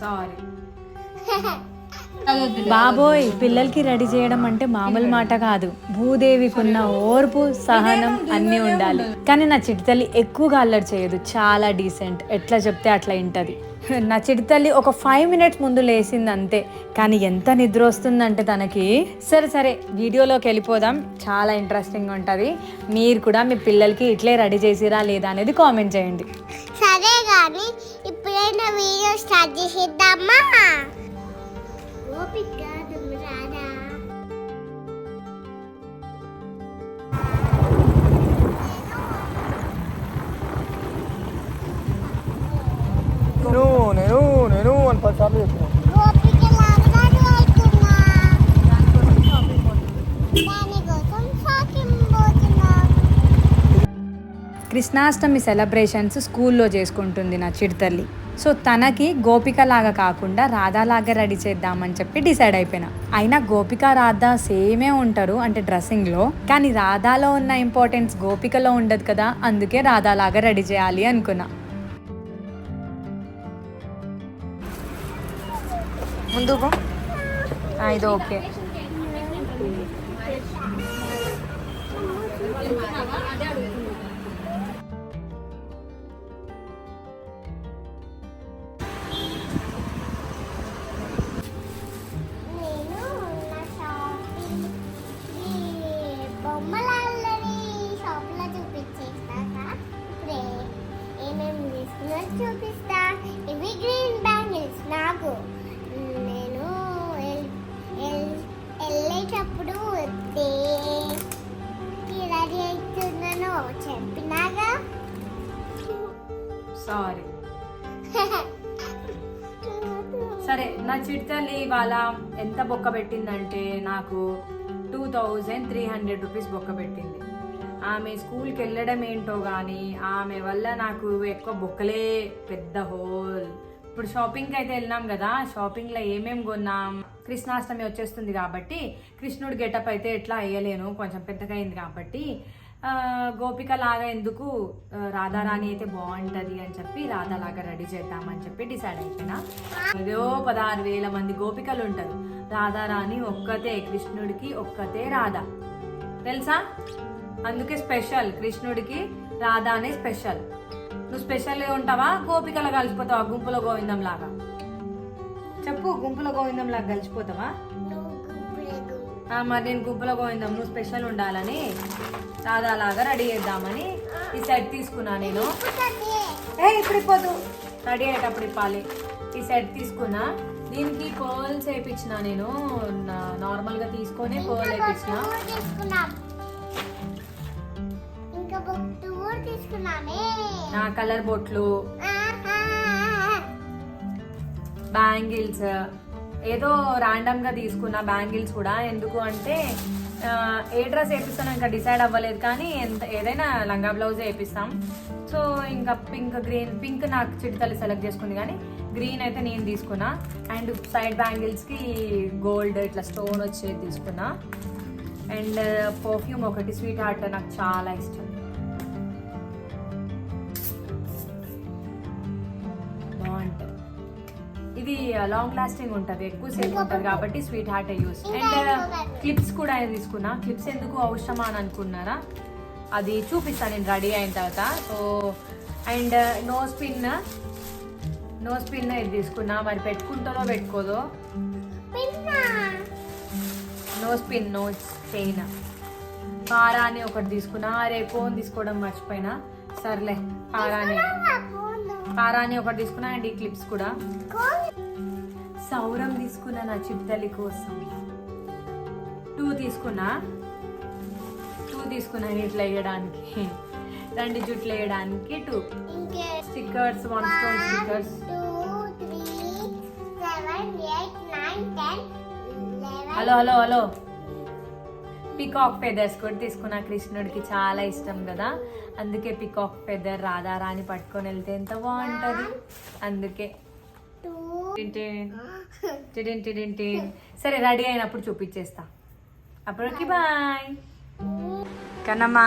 Sorry బాబోయ్ పిల్లలకి ready చేయడం అంటే మామూలు మాట కాదు. భూదేవికి ఉన్న ఓర్పు సహనం అన్నీ ఉండాలి. కానీ నా చిటితల్లి ఎక్కువగా అల్లరి చేయదు. చాలా డీసెంట్ ఎట్లా చెప్తే అట్లా వింటది. నా చిటితల్లి ఒక ఫైవ్ మినిట్స్ ముందు లేసింది అంతే కానీ ఎంత నిద్ర వస్తుందంటే తనకి. సరే సరే వీడియోలోకి వెళ్ళిపోదాం. చాలా ఇంట్రెస్టింగ్ ఉంటుంది. మీరు కూడా మీ పిల్లలకి ఇట్లే రెడీ చేసిరా లేదా అనేది కామెంట్ చేయండి. సరే కానీ ఇప్పుడైనా వీడియో స్టార్ట్ చేసేద్దామా? ఓపిక కృష్ణాష్టమి సెలబ్రేషన్స్ స్కూల్లో చేసుకుంటుంది నా చిడతల్లి సో తనకి గోపిక లాగా కాకుండా రాధాలాగా రెడీ చేద్దామని చెప్పి డిసైడ్ అయిపోయినా. అయినా గోపిక రాధా సేమే ఉంటారు అంటే డ్రెస్సింగ్లో. కానీ రాధాలో ఉన్న ఇంపార్టెన్స్ గోపికలో ఉండదు కదా అందుకే రాధాలాగా రెడీ చేయాలి అనుకున్నా. ముందుకు ఇది ఓకే. సారీ సరే నా చిట్తల్లి ఇవాళ ఎంత బొక్క పెట్టిందంటే నాకు two thousand three hundred rupees బొక్క పెట్టింది. ఆమె స్కూల్కి వెళ్ళడం ఏంటో కానీ ఆమె వల్ల నాకు ఎక్కువ బొక్కలే పెద్ద హోల్. ఇప్పుడు షాపింగ్కి అయితే వెళ్ళినాం కదా షాపింగ్లో ఏమేం కొన్నాం? కృష్ణాష్టమి వచ్చేస్తుంది కాబట్టి కృష్ణుడి గెటప్ అయితే ఎట్లా వేయలేను కొంచెం పెద్దగా అయింది కాబట్టి గోపిక లాగా ఎందుకు రాధారాణి అయితే బాగుంటది అని చెప్పి రాధాలాగా రెడీ చేద్దామని చెప్పి డిసైడ్ అయిపోయినా. ఏదో పదహారు వేల మంది గోపికలు ఉంటారు. రాధారాణి ఒక్కతే కృష్ణుడికి ఒక్కతే రాధ. తెలుసా? అందుకే స్పెషల్ కృష్ణుడికి రాధా అనే స్పెషల్. నువ్వు స్పెషల్ ఉంటావా? గోపికలు కలిసిపోతావా? గుంపులో గోవిందం లాగా చెప్పు గుంపులో గోవిందం లాగా కలిసిపోతావా మరి నేను గుంపులో గోవిందం నువ్వు స్పెషల్ ఉండాలని. రాధాలాగా రెడీ చేద్దామని ఈ సెట్ తీసుకున్నా నేను. ఏ ఇప్పుడు రెడీ అయ్యేటప్పుడు ఇప్పాలి. ఈ సెట్ తీసుకున్నా. దీనికి పర్ల్స్ వేయించిన నేను. నా- నార్మల్గా తీసుకొని పర్ల్ వేయించిన నా. కలర్ బొట్లు. బ్యాంగిల్స్. ఏదో ర్యాండమ్గా తీసుకున్న బ్యాంగిల్స్ కూడా. ఎందుకు అంటే ఏ డ్రెస్ వేపిస్తానో ఇంకా డిసైడ్ అవ్వలేదు కానీ ఎంత ఏదైనా లంగా బ్లౌజ్ వేపిస్తాం. సో ఇంకా పింక్ గ్రీన్ పింక్ నాకు చిటితల్లి సెలెక్ట్ చేసుకుంది కానీ గ్రీన్ అయితే నేను తీసుకున్నా. అండ్ సైడ్ బ్యాంగిల్స్కి గోల్డ్ ఇట్లా స్టోన్ వచ్చేది తీసుకున్నా. అండ్ పర్ఫ్యూమ్ ఒకటి స్వీట్ హార్ట్ నాకు చాలా ఇష్టం. లాంగ్ లాస్టింగ్ ఉంటుంది ఎక్కువ సేపు ఉంటుంది కాబట్టి sweet heart use and clips కూడా తీసుకున్నా? క్లిప్స్ ఎందుకు అవసరమా అని అనుకున్నారా? అది చూపిస్తాను నేను రెడీ అయిన తర్వాత. So and nose pin nose pin ఇది తీసుకున్నా? మరి పెట్టుకుంటుందో పెట్టుకోదో. నోస్ పిన్ నోస్ చైన్ పారాని ఒకటి తీసుకున్నా. రే ఫోన్ తీసుకోవడం మర్చిపోయినా. సర్లే పారాని ఆ ఫోను. పారాని ఒకటి తీసుకున్నా అండ్ ఈ క్లిప్స్ కూడా. సౌరం తీసుకున్నా నా చిట్టలి కోసం. టూ తీసుకున్నా? టూ తీసుకున్నాను ఇట్లా వేయడానికి. రెండు జుట్లు వేయడానికి two. Stickers one stone stickers hello hello hello peacock feathers కూడా తీసుకున్నా. కృష్ణుడికి చాలా ఇష్టం కదా. అందుకే పికాక్ ఫెదర్ రాధారాణి పట్టుకొని వెళ్తే ఎంత బాగుంటుంది. అందుకే. సరే రెడీ అయినప్పుడు చూపించేస్తా అప్పటికి బాయ్. కనమా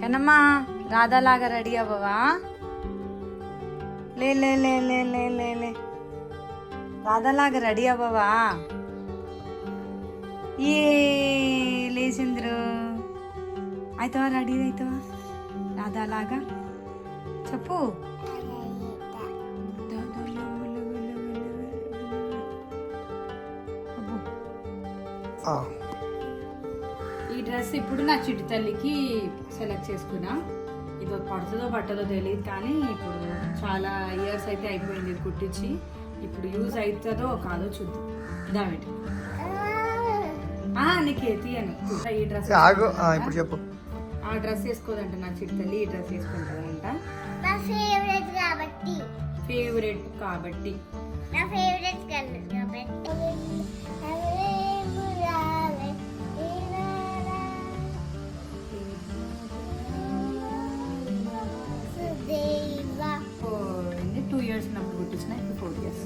కనమ్మా రాధాలాగా రెడీ అవ్వవా? లే లే లే లే లే లే లే. రాధాలాగా రెడీ అవ్వవా? ఏ లేచింద్రు అవుతావా రెడీ అవుతావా రాధాలాగా చెప్పు ఈ డ్రెస్ ఇప్పుడు నా చిట్టి తల్లికి సెలెక్ట్ చేసుకున్నా ఇది పడుతుందో పట్టదో తెలియదు కానీ ఇప్పుడు చాలా ఇయర్స్ అయితే అయిపోయింది ఇది కుట్టించి ఇప్పుడు యూజ్ అవుతుందో కాదో చూద్దాం దామిటి నీకు తీయను ఈ డ్రెస్ ఇప్పుడు చెప్పు ఆ డ్రెస్ వేసుకోదంట నా చిట్టి తల్లి ఈ డ్రెస్ వేసుకుంటుందంట. నా ఫేవరెట్ కాబట్టి. ఫేవరెట్ కాబట్టి. నా ఫేవరెట్ కలర్ కాబట్టి. టూ ఇయర్స్ ఉన్నప్పుడు కుట్టించిన ఇప్పుడు ఫోర్ ఇయర్స్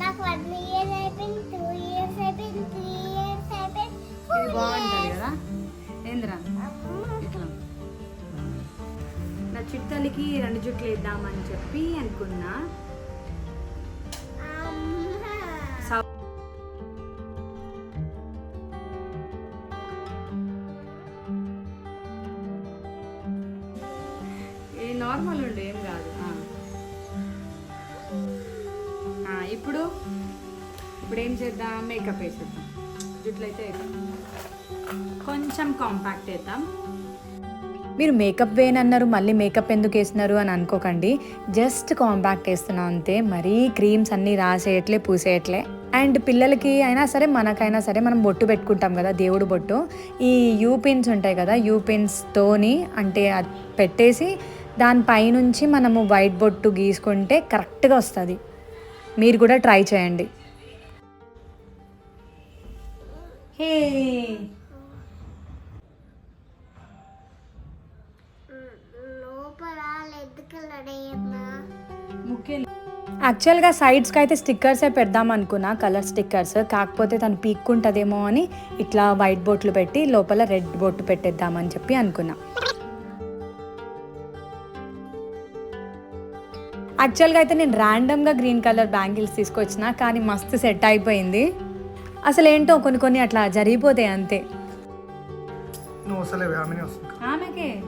నాకు వన్ ఇయర్ అయిపోయింది టూ ఇయర్స్ అయిపోయింది త్రీ ఇయర్స్ అయిపోయింది. ఇది ఇట్లా నా చిట్టలికి రెండు జుట్లు వేద్దామని చెప్పి అనుకున్నా. సౌ- ఏ నార్మల్ ఉండు ఏం కాదు. ఇప్పుడు? ఇప్పుడు ఏం చేద్దాం? మేకప్ వేసేద్దాం. జుట్లు అయితే కొంచెం కాంపాక్ట్ వేద్దాం. మీరు మేకప్ వేయనన్నారు మళ్ళీ మేకప్ ఎందుకు వేసినారు అని అనుకోకండి. జస్ట్ కాంపాక్ట్ వేస్తున్నాం అంతే. మరీ క్రీమ్స్ అన్నీ రాసేయట్లే పూసేయట్లే. అండ్ పిల్లలకి అయినా సరే మనకైనా సరే మనం బొట్టు పెట్టుకుంటాం కదా దేవుడు బొట్టు. ఈ యూ పిన్స్ ఉంటాయి కదా యూ పిన్స్తోని అంటే అది పెట్టేసి దానిపైనుంచి మనము వైట్ బొట్టు గీసుకుంటే కరెక్ట్గా వస్తుంది. మీరు కూడా ట్రై చేయండి. హే యాక్చువల్గా సైడ్స్కి అయితే స్టిక్కర్సే పెడదాం అనుకున్నా కలర్ స్టిక్కర్స్ కాకపోతే తను పీక్కుంటుందేమో అని ఇట్లా వైట్ బొట్లు పెట్టి లోపల రెడ్ బొట్టు పెట్టేద్దామని చెప్పి అనుకున్నా. యాక్చువల్గా అయితే నేను ర్యాండమ్గా గ్రీన్ కలర్ బ్యాంగిల్స్ తీసుకొచ్చిన కానీ మస్తు సెట్ అయిపోయింది. అసలు ఏంటో కొన్ని కొన్ని అట్లా జరిగిపోతాయి అంతే. ఆమెకే?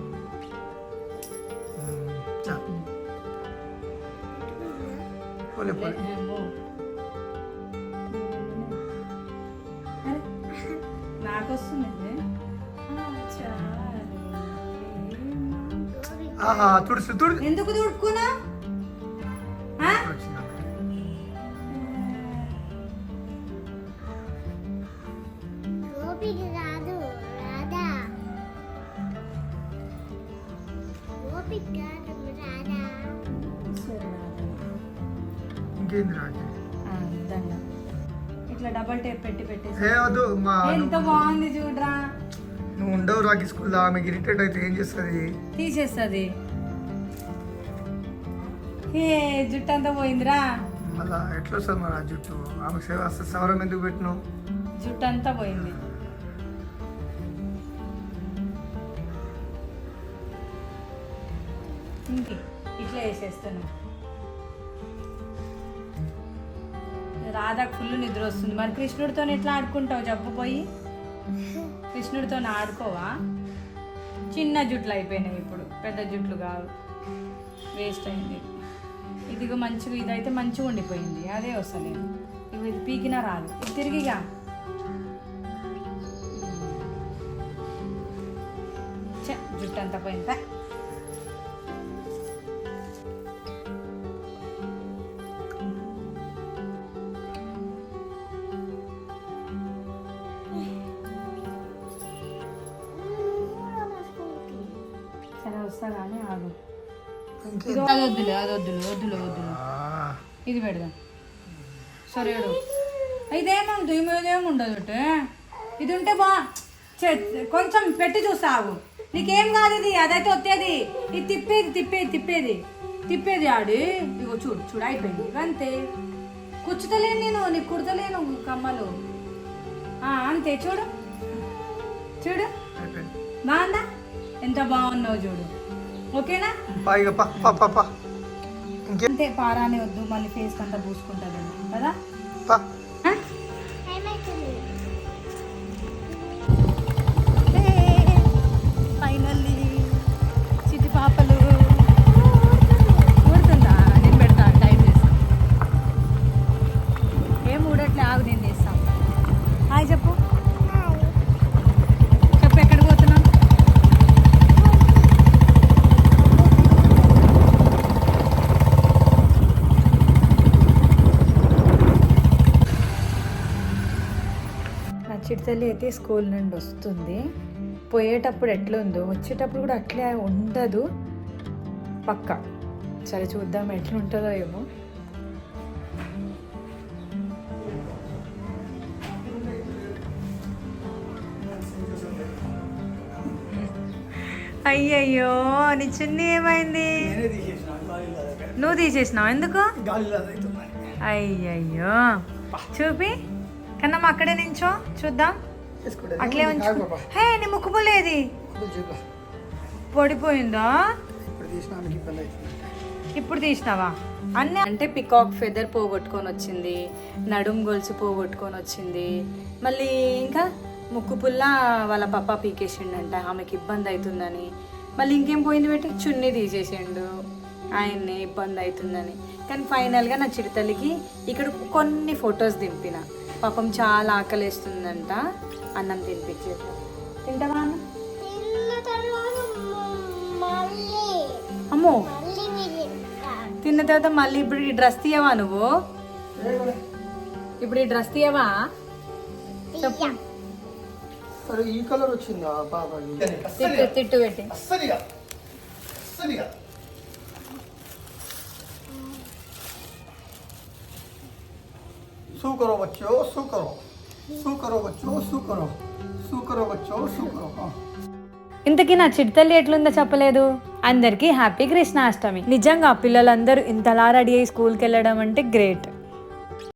పోలే పోలే. నాకు వస్తుంది ఆహా తుడుసు తుడు. ఎందుకు దుడుకున్నా గోపికి ఇంకేంది రాజు ఇట్లా డబల్ టేప్ పెట్టి పెట్టేసి. ఏ వద్దు మా ఎంత బాగుంది చూడరా. నువ్వు ఉండవు రాకి స్కూల్లో ఆమెకి ఇరిటేట్ అయితే ఏం చేస్తుంది? తీసేస్తుంది. ఏ జుట్టు అంతా పోయిందిరా. మళ్ళా ఎట్లా వస్తుంది మరి ఆ జుట్టు? ఆమెకు సేవ వస్తుంది సవరం ఎందుకు పెట్టినావు? జుట్టు అంతా పోయింది. ఇట్లా వేసేస్తాను రాధాకు ఫుల్ నిద్ర వస్తుంది. మరి కృష్ణుడితో ఎట్లా ఆడుకుంటావు? జబ్బు పోయి. కృష్ణుడితో ఆడుకోవా? చిన్న జుట్లు అయిపోయినాయి ఇప్పుడు. పెద్ద జుట్లు కావు. వేస్ట్ అయింది. ఇదిగో మంచిగా ఇదైతే మంచిగా ఉండిపోయింది. అదే వస్తలేదు. ఇవి ఇది పీకినా రాదు. ఇది తిరిగిగా జుట్టు అంతా పోయింది. వస్తా కానీ ఆగు అది వద్దులే అది వద్దులే వద్దులే వద్దులే. ఇది పెడదాం. సరే ఇదేముంది ఇదేముండదు ఒకటి. ఇది ఉంటే బా చే- కొంచెం పెట్టి చూస్తావు నీకేం కాదు ఇది? అదైతే వచ్చేది ఇది తిప్పేది తిప్పేది తిప్పేది. తిప్పేది ఆడి. ఇగో చూడు చూడు అయిపోయింది. అంతే. కూర్చుతలేను నేను నీకు కుడతలేను కమ్మలు. అంతే చూడు. చూడు. బాగుందా? ఎంత బాగున్నావు చూడు. ఓకేనా? పా ఇక పా పా పా పా. ఇంకే పారానే వద్దు మళ్ళీ ఫేస్ అంతా పూసుకుంటుంది. కదా? పా. నా చిడితల్లి అయితే స్కూల్ నుండి వస్తుంది. పోయేటప్పుడు ఎట్లుందో వచ్చేటప్పుడు కూడా అట్లే ఉండదు. పక్క. సరే చూద్దాం ఎట్లా ఉంటుందో ఏమో. అయ్యయ్యో నీ చున్నీ ఏమైంది? నువ్వు తీసేసినావు? ఎందుకు? అయ్యయ్యో. చూపి. కన్నమ్మ అక్కడే నించో చూద్దాం. అట్లే ఉంచు. హే నీ ముక్కు పులేది పడిపోయిందా? ఇప్పుడు తీసినావా? అన్నీ అంటే పికాక్ ఫెదర్ పోగొట్టుకొని వచ్చింది నడుం గొలుసు పోగొట్టుకొని వచ్చింది. మళ్ళీ ఇంకా ముక్కు పుల్ల వాళ్ళ పప్ప పీకేసిండంట ఆమెకి ఇబ్బంది అవుతుందని. మళ్ళీ ఇంకేం పోయింది పెట్టి చున్నీ తీసేసిండు. ఆయన్ని ఇబ్బంది అవుతుందని. కానీ ఫైనల్గా నా చిరుతల్లికి ఇక్కడ కొన్ని ఫొటోస్ దింపిన. పాపం చాలా ఆకలేస్తుందంట. అన్నం తినిపించేది తింటావా అన్నం? అమ్మో. తిన్న తర్వాత మళ్ళీ ఇప్పుడు ఈ డ్రెస్ తీయవా నువ్వు? ఇప్పుడు ఈ డ్రెస్ తీయవా? తీయ. సరే ఈ కలర్ వచ్చిందా తిట్టు పెట్టి. શું કરો બચ્ચો શું કરો શું કરો બચ્ચો શું ఇంతకీ నా చిడితల్లి ఎట్లుందో చెప్పలేదు? అందరికీ హ్యాపీ కృష్ణాష్టమి. నిజంగా పిల్లలందరూ ఇంతలా రెడీ అయ్యి స్కూల్కి వెళ్ళడం అంటే గ్రేట్.